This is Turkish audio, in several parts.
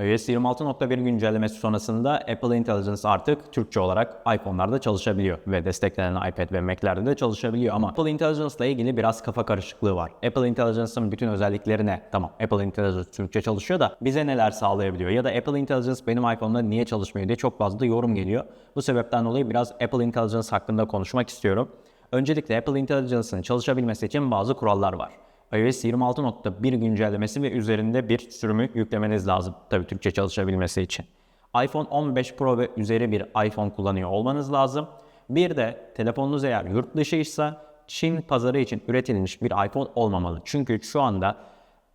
iOS 26.1 güncellemesi sonrasında Apple Intelligence artık Türkçe olarak iPhone'larda çalışabiliyor ve desteklenen iPad ve Mac'lerde de çalışabiliyor ama Apple Intelligence ile ilgili biraz kafa karışıklığı var. Apple Intelligence'ın bütün özelliklerine tamam Apple Intelligence Türkçe çalışıyor da bize neler sağlayabiliyor ya da Apple Intelligence benim iPhone'da niye çalışmıyor diye çok fazla yorum geliyor. Bu sebepten dolayı biraz Apple Intelligence hakkında konuşmak istiyorum. Öncelikle Apple Intelligence'ın çalışabilmesi için bazı kurallar var iOS 26.1 güncellemesi ve üzerinde bir sürümü yüklemeniz lazım. Tabii Türkçe çalışabilmesi için. iPhone 15 Pro ve üzeri bir iPhone kullanıyor olmanız lazım. Bir de telefonunuz eğer yurt dışıysa Çin pazarı için üretilmiş bir iPhone olmamalı. Çünkü şu anda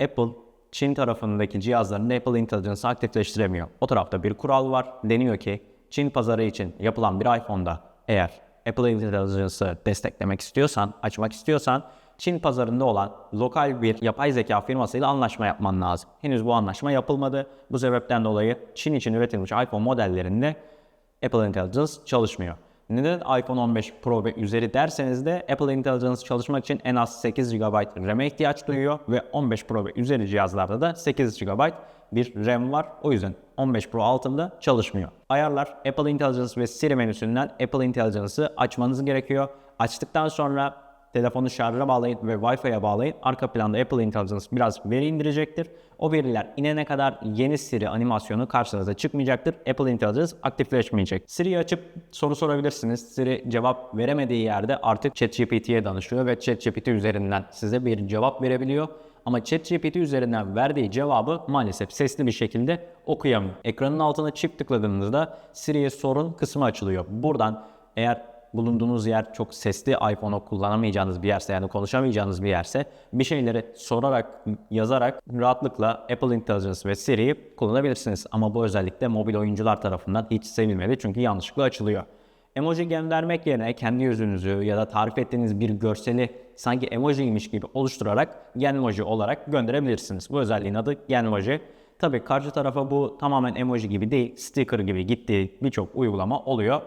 Apple Çin tarafındaki cihazlarında Apple Intelligence'ı aktifleştiremiyor. O tarafta bir kural var. Deniyor ki Çin pazarı için yapılan bir iPhone'da eğer Apple Intelligence'ı desteklemek istiyorsan, açmak istiyorsan Çin pazarında olan lokal bir yapay zeka firmasıyla anlaşma yapman lazım. Henüz bu anlaşma yapılmadı. Bu sebepten dolayı Çin için üretilmiş iPhone modellerinde Apple Intelligence çalışmıyor. Neden iPhone 15 Pro ve üzeri derseniz de Apple Intelligence çalışmak için en az 8 GB RAM'e ihtiyaç duyuyor ve 15 Pro ve üzeri cihazlarda da 8 GB bir RAM var. O yüzden 15 Pro altında çalışmıyor. Ayarlar Apple Intelligence ve Siri menüsünden Apple Intelligence'ı açmanız gerekiyor. Açtıktan sonra telefonu şarja bağlayın ve Wi-Fi'ye bağlayın. Arka planda Apple Intelligence biraz veri indirecektir. O veriler inene kadar yeni Siri animasyonu karşınıza çıkmayacaktır. Apple Intelligence aktifleşmeyecek. Siri'yi açıp soru sorabilirsiniz. Siri cevap veremediği yerde artık ChatGPT'ye danışıyor ve ChatGPT üzerinden size bir cevap verebiliyor. Ama ChatGPT üzerinden verdiği cevabı maalesef sesli bir şekilde okuyamıyor. Ekranın altına çift tıkladığınızda Siri'ye sorun kısmı açılıyor. Buradan eğer bulunduğunuz yer çok sesli iPhone'u kullanamayacağınız bir yerse yani konuşamayacağınız bir yerse bir şeyleri sorarak, yazarak rahatlıkla Apple Intelligence ve Siri'yi kullanabilirsiniz. Ama bu özellikle mobil oyuncular tarafından hiç sevilmedi çünkü yanlışlıkla açılıyor. Emoji göndermek yerine kendi yüzünüzü ya da tarif ettiğiniz bir görseli sanki emojiymiş gibi oluşturarak Genmoji olarak gönderebilirsiniz. Bu özelliğin adı Genmoji. Tabii karşı tarafa bu tamamen emoji gibi değil, sticker gibi gittiği birçok uygulama oluyor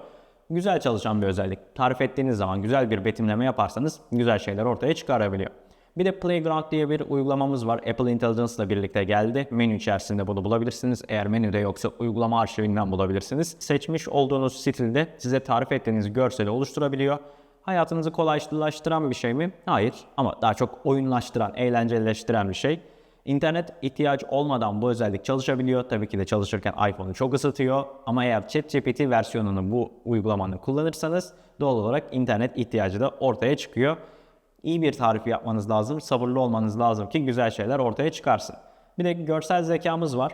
güzel çalışan bir özellik. Tarif ettiğiniz zaman güzel bir betimleme yaparsanız güzel şeyler ortaya çıkarabiliyor. Bir de Playground diye bir uygulamamız var. Apple Intelligence ile birlikte geldi. Menü içerisinde bunu bulabilirsiniz. Eğer menüde yoksa uygulama arşivinden bulabilirsiniz. Seçmiş olduğunuz stilde size tarif ettiğiniz görseli oluşturabiliyor. Hayatınızı kolaylaştıran bir şey mi? Hayır. Ama daha çok oyunlaştıran, eğlencelileştiren bir şey. İnternet ihtiyaç olmadan bu özellik çalışabiliyor. Tabii ki de çalışırken iPhone'u çok ısıtıyor. Ama eğer ChatGPT versiyonunu bu uygulamanı kullanırsanız doğal olarak internet ihtiyacı da ortaya çıkıyor. İyi bir tarifi yapmanız lazım, sabırlı olmanız lazım ki güzel şeyler ortaya çıkarsın. Bir de görsel zekamız var.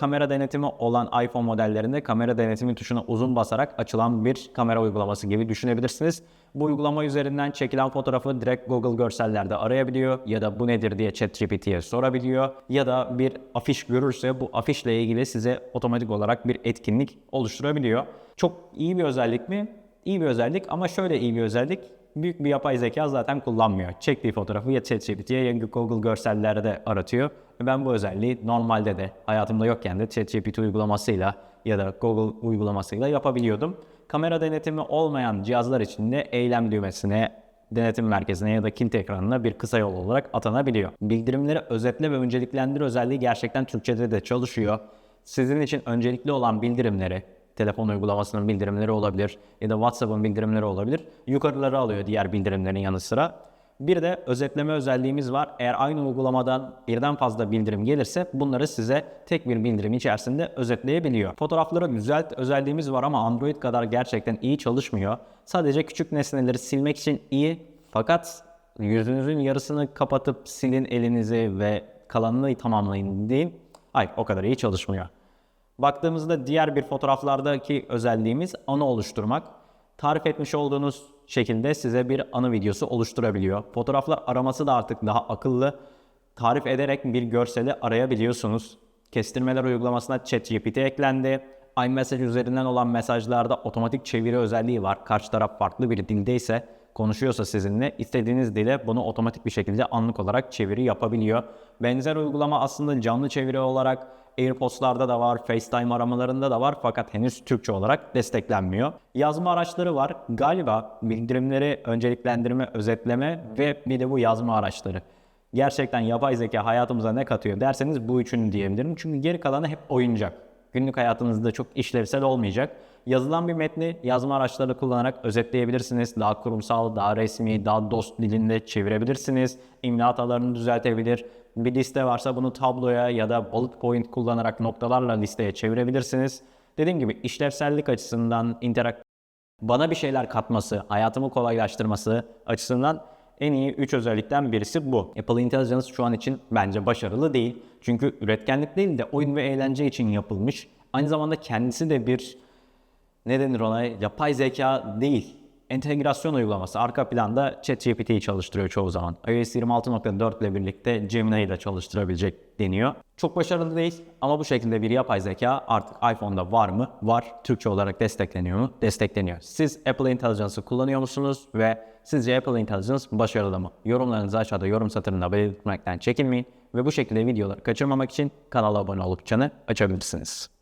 Kamera denetimi olan iPhone modellerinde kamera denetimi tuşuna uzun basarak açılan bir kamera uygulaması gibi düşünebilirsiniz. Bu uygulama üzerinden çekilen fotoğrafı direkt Google görsellerde arayabiliyor ya da bu nedir diye ChatGPT'ye sorabiliyor ya da bir afiş görürse bu afişle ilgili size otomatik olarak bir etkinlik oluşturabiliyor. Çok iyi bir özellik mi? İyi bir özellik ama şöyle iyi bir özellik büyük bir yapay zeka zaten kullanmıyor. Çektiği fotoğrafı ya ChatGPT'ye ya Google görsellerde aratıyor. Ben bu özelliği normalde de hayatımda yokken de ChatGPT uygulamasıyla ya da Google uygulamasıyla yapabiliyordum. Kamera denetimi olmayan cihazlar için de eylem düğmesine denetim merkezine ya da kilit ekranına bir kısa yol olarak atanabiliyor. Bildirimleri özetle ve önceliklendir özelliği gerçekten Türkçe'de de çalışıyor. Sizin için öncelikli olan bildirimleri, telefon uygulamasının bildirimleri olabilir ya da WhatsApp'ın bildirimleri olabilir. Yukarıları alıyor diğer bildirimlerin yanı sıra. Bir de özetleme özelliğimiz var. Eğer aynı uygulamadan birden fazla bildirim gelirse bunları size tek bir bildirim içerisinde özetleyebiliyor. Fotoğrafları düzelt özelliğimiz var ama Android kadar gerçekten iyi çalışmıyor. Sadece küçük nesneleri silmek için iyi fakat yüzünüzün yarısını kapatıp silin elinizi ve kalanını tamamlayın değil. Hayır o kadar iyi çalışmıyor. Baktığımızda diğer bir fotoğraflardaki özelliğimiz anı oluşturmak. Tarif etmiş olduğunuz şekilde size bir anı videosu oluşturabiliyor. Fotoğraflar araması da artık daha akıllı. Tarif ederek bir görseli arayabiliyorsunuz. Kestirmeler uygulamasına ChatGPT eklendi. iMessage üzerinden olan mesajlarda otomatik çeviri özelliği var. Karşı taraf farklı bir dildeyse konuşuyorsa sizinle istediğiniz dile bunu otomatik bir şekilde anlık olarak çeviri yapabiliyor. Benzer uygulama aslında canlı çeviri olarak AirPods'larda da var, FaceTime aramalarında da var fakat henüz Türkçe olarak desteklenmiyor. Yazma araçları var. Galiba bildirimleri önceliklendirme, özetleme ve bir de bu yazma araçları. gerçekten yapay zeka hayatımıza ne katıyor derseniz bu üçünü diyebilirim. Çünkü geri kalanı hep oyuncak. Günlük hayatınızda çok işlevsel olmayacak. Yazılan bir metni yazma araçları kullanarak özetleyebilirsiniz. Daha kurumsal, daha resmi, daha dost dilinde çevirebilirsiniz. İmla hatalarını düzeltebilir. Bir liste varsa bunu tabloya ya da bullet point kullanarak noktalarla listeye çevirebilirsiniz. Dediğim gibi işlevsellik açısından, interak bana bir şeyler katması, hayatımı kolaylaştırması açısından en iyi 3 özellikten birisi bu. Apple Intelligence şu an için bence başarılı değil. Çünkü üretkenlik değil de oyun ve eğlence için yapılmış. Aynı zamanda kendisi de bir ne denir ona yapay zeka değil. Entegrasyon uygulaması. Arka planda ChatGPT'yi çalıştırıyor çoğu zaman. iOS 26.4 ile birlikte Gemini'yi de çalıştırabilecek deniyor. Çok başarılı değil ama bu şekilde bir yapay zeka artık iPhone'da var mı? Var. Türkçe olarak destekleniyor mu? Destekleniyor. Siz Apple Intelligence'ı kullanıyor musunuz ve sizce Apple Intelligence başarılı mı? Yorumlarınızı aşağıda yorum satırında belirtmekten çekinmeyin ve bu şekilde videoları kaçırmamak için kanala abone olup çanı açabilirsiniz.